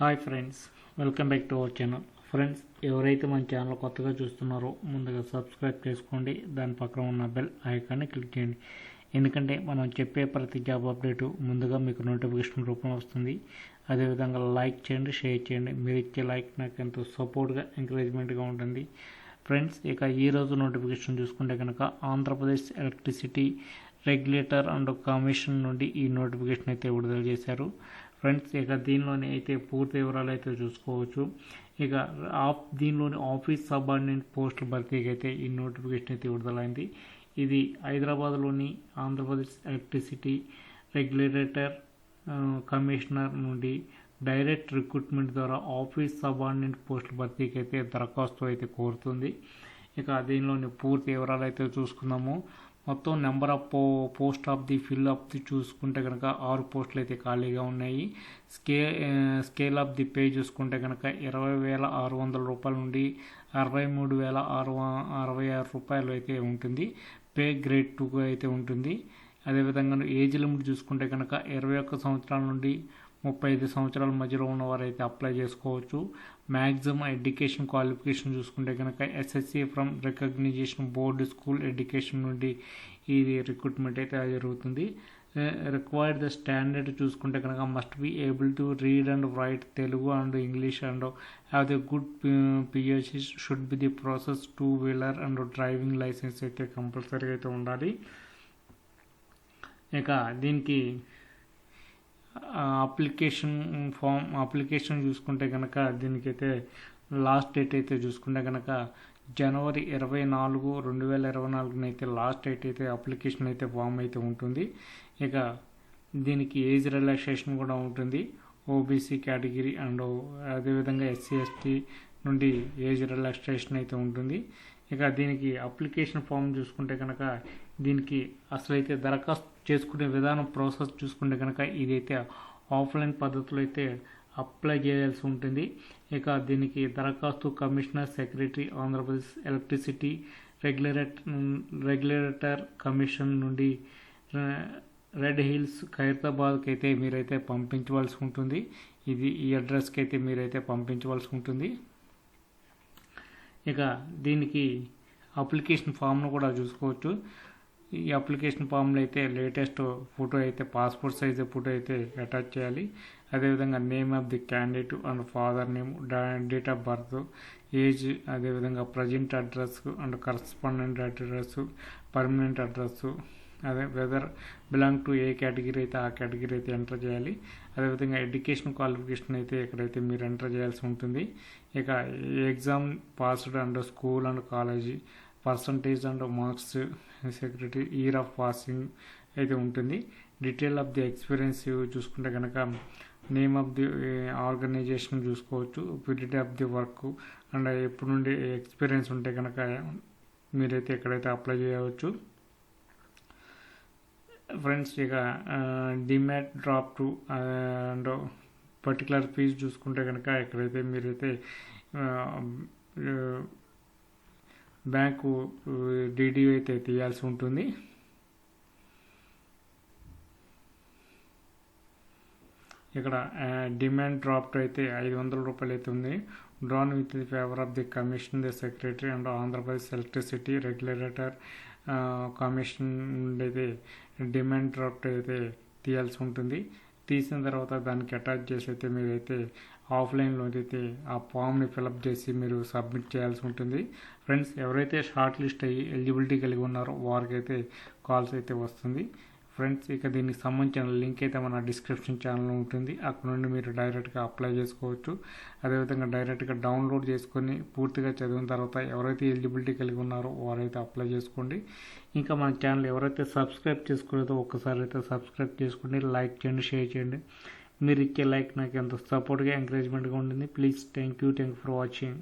Hi friends welcome back to our channel. Friends ఎవరైతే మన channel కొత్తగా చూస్తున్నారో ముందుగా సబ్స్క్రైబ్ చేసుకోండి దాని పక్కన ఉన్న బెల్ ఐకాన్ని క్లిక్ చేయండి. ఎందుకంటే మనం చెప్పే ప్రతి జాబ్ అప్డేటు ముందుగా మీకు నోటిఫికేషన్ రూపంలో వస్తుంది. అదేవిధంగా లైక్ చేయండి షేర్ చేయండి. మీరు ఇచ్చే లైక్ నాకు ఎంతో సపోర్ట్గా ఎంకరేజ్మెంట్గా ఉంటుంది. ఫ్రెండ్స్ ఇక ఈరోజు నోటిఫికేషన్ చూసుకుంటే కనుక Andhra Pradesh electricity regulator and commission నుండి ఈ నోటిఫికేషన్ అయితే విడుదల చేశారు. ఫ్రెండ్స్ ఇక దీనిలోని అయితే పూర్తి వివరాలు అయితే చూసుకోవచ్చు. ఇక ఆఫ్ దీనిలోని ఆఫీస్ సబార్డినేట్ పోస్టుల భర్తీకి అయితే ఈ నోటిఫికేషన్ అయితే విడుదలైంది. ఇది హైదరాబాద్లోని ఆంధ్రప్రదేశ్ ఎలక్ట్రిసిటీ రెగ్యులేటర్ కమిషనర్ నుండి డైరెక్ట్ రిక్రూట్మెంట్ ద్వారా ఆఫీస్ సబార్డినేట్ పోస్టుల భర్తీకి అయితే దరఖాస్తు అయితే కోరుతుంది. ఇక దీనిలోని పూర్తి వివరాలు అయితే చూసుకుందాము. మొత్తం నెంబర్ ఆఫ్ పో post of the fill of the చూసుకుంటే కనుక ఆరు పోస్టులు అయితే ఖాళీగా ఉన్నాయి. స్కే స్కేల్ ఆఫ్ ది పే చూసుకుంటే కనుక ఇరవై వేల ఆరు వందల రూపాయల నుండి అరవై మూడు వేల ఆరు అరవై ఆరు రూపాయలు అయితే ఉంటుంది. పే గ్రేడ్ టూ అయితే ఉంటుంది. అదేవిధంగా ఏజ్ లిమిట్ చూసుకుంటే కనుక ఇరవై ఒక్క సంవత్సరాల నుండి ముప్పై ఐదు సంవత్సరాల మధ్యలో ఉన్నవారు అయితే అప్లై చేసుకోవచ్చు. మ్యాక్సిమం ఎడ్యుకేషన్ క్వాలిఫికేషన్ చూసుకుంటే కనుక SSC from recognisation board school education నుండి ఇది రిక్రూట్మెంట్ అయితే జరుగుతుంది. రిక్వైర్డ్ ద స్టాండర్డ్ చూసుకుంటే కనుక must be able to read and write Telugu and English and have the good PSC should be the process two wheeler and driving licence అయితే compulsory అయితే ఉండాలి. ఇక దీనికి అప్లికేషన్ ఫామ్ అప్లికేషన్ చూసుకుంటే కనుక దీనికైతే లాస్ట్ డేట్ అయితే చూసుకుంటే కనుక జనవరి ఇరవై నాలుగు రెండు వేల ఇరవై నాలుగున అయితే లాస్ట్ డేట్ అయితే అప్లికేషన్ అయితే ఫామ్ అయితే ఉంటుంది. ఇక దీనికి ఏజ్ రిలాక్సేషన్ కూడా ఉంటుంది. ఓబీసీ కేటగిరీ అండ్ అదేవిధంగా ఎస్సీ ఎస్టీ నుండి ఏజ్ రిలాక్సేషన్ అయితే ఉంటుంది. ఇక దీనికి అప్లికేషన్ ఫామ్ చూసుకుంటే కనుక దీనికి అసలైతే దరఖాస్తు చేసుకునే విధానం ప్రాసెస్ చూసుకుంటే కనుక ఇదైతే ఆఫ్లైన్ పద్ధతిలో అయితే అప్లై చేయాల్సి ఉంటుంది. ఇక దీనికి దరఖాస్తు commissioner secretary Andhra Pradesh electricity regulator regulator commission నుండి రెడ్ హిల్స్ ఖైరతాబాద్కి అయితే మీరైతే పంపించవలసి ఉంటుంది. ఇది ఈ అడ్రస్కి అయితే మీరైతే పంపించవలసి ఉంటుంది. ఇక దీనికి అప్లికేషన్ ఫామ్ను కూడా చూసుకోవచ్చు. ఈ అప్లికేషన్ ఫామ్లో అయితే లేటెస్ట్ ఫోటో అయితే పాస్పోర్ట్ సైజ్ ఫోటో అయితే అటాచ్ చేయాలి. అదేవిధంగా name of the candidate and father name date of birth age అదేవిధంగా present address and correspondent address permanent address అదే whether belong to a category అయితే ఆ కేటగిరీ అయితే ఎంటర్ చేయాలి. అదేవిధంగా ఎడ్యుకేషన్ క్వాలిఫికేషన్ అయితే ఇక్కడైతే మీరు ఎంటర్ చేయాల్సి ఉంటుంది. ఇక exam passed and school and college percentage and marks security year of passing అయితే ఉంటుంది. డీటెయిల్ ఆఫ్ ది ఎక్స్పీరియన్స్ చూసుకుంటే కనుక నేమ్ ఆఫ్ ది ఆర్గనైజేషన్ చూసుకోవచ్చు period of the work and ఎప్పటి నుండి ఎక్స్పీరియన్స్ ఉంటే కనుక మీరైతే ఎక్కడైతే అప్లై చేయవచ్చు. ఫ్రెండ్స్ ఇక demat drop to and particular fees చూసుకుంటే కనుక ఎక్కడైతే మీరైతే uh, um, uh, bank DD అయితే తీయాల్సి ఉంటుంది. ఇక్కడ డిమాండ్ డ్రాఫ్ట్ అయితే ఐదు వందల రూపాయలు అయితే ఉంది. Drawn with the favour of the commission the secretary and Andhra Pradesh electricity regulator commission నుండి అయితే డిమాండ్ డ్రాఫ్ట్ అయితే తీయాల్సి ఉంటుంది. తీసిన తర్వాత దానికి అటాచ్ చేసి అయితే మీరైతే ఆఫ్లైన్లో అయితే ఆ ఫామ్ని ఫిలప్ చేసి మీరు సబ్మిట్ చేయాల్సి ఉంటుంది. ఫ్రెండ్స్ ఎవరైతే షార్ట్ లిస్ట్ అయ్యి ఎలిజిబిలిటీ కలిగి ఉన్నారో వారికైతే కాల్స్ అయితే వస్తుంది. ఫ్రెండ్స్ ఇక దీనికి సంబంధించిన లింక్ అయితే మన డిస్క్రిప్షన్ ఛానల్లో ఉంటుంది. అక్కడ నుండి మీరు డైరెక్ట్గా అప్లై చేసుకోవచ్చు. అదేవిధంగా డైరెక్ట్గా డౌన్లోడ్ చేసుకొని పూర్తిగా చదివిన తర్వాత ఎవరైతే ఎలిజిబిలిటీ కలిగి ఉన్నారో వారైతే అప్లై చేసుకోండి. ఇంకా మన ఛానల్ ఎవరైతే సబ్స్క్రైబ్ చేసుకోలేదో ఒక్కసారి అయితే సబ్స్క్రైబ్ చేసుకోండి లైక్ చేయండి షేర్ చేయండి. మీరు ఇచ్చే లైక్ నాకు ఎంతో సపోర్ట్గా ఎంకరేజ్మెంట్గా ఉంటుంది please thank you thank for watching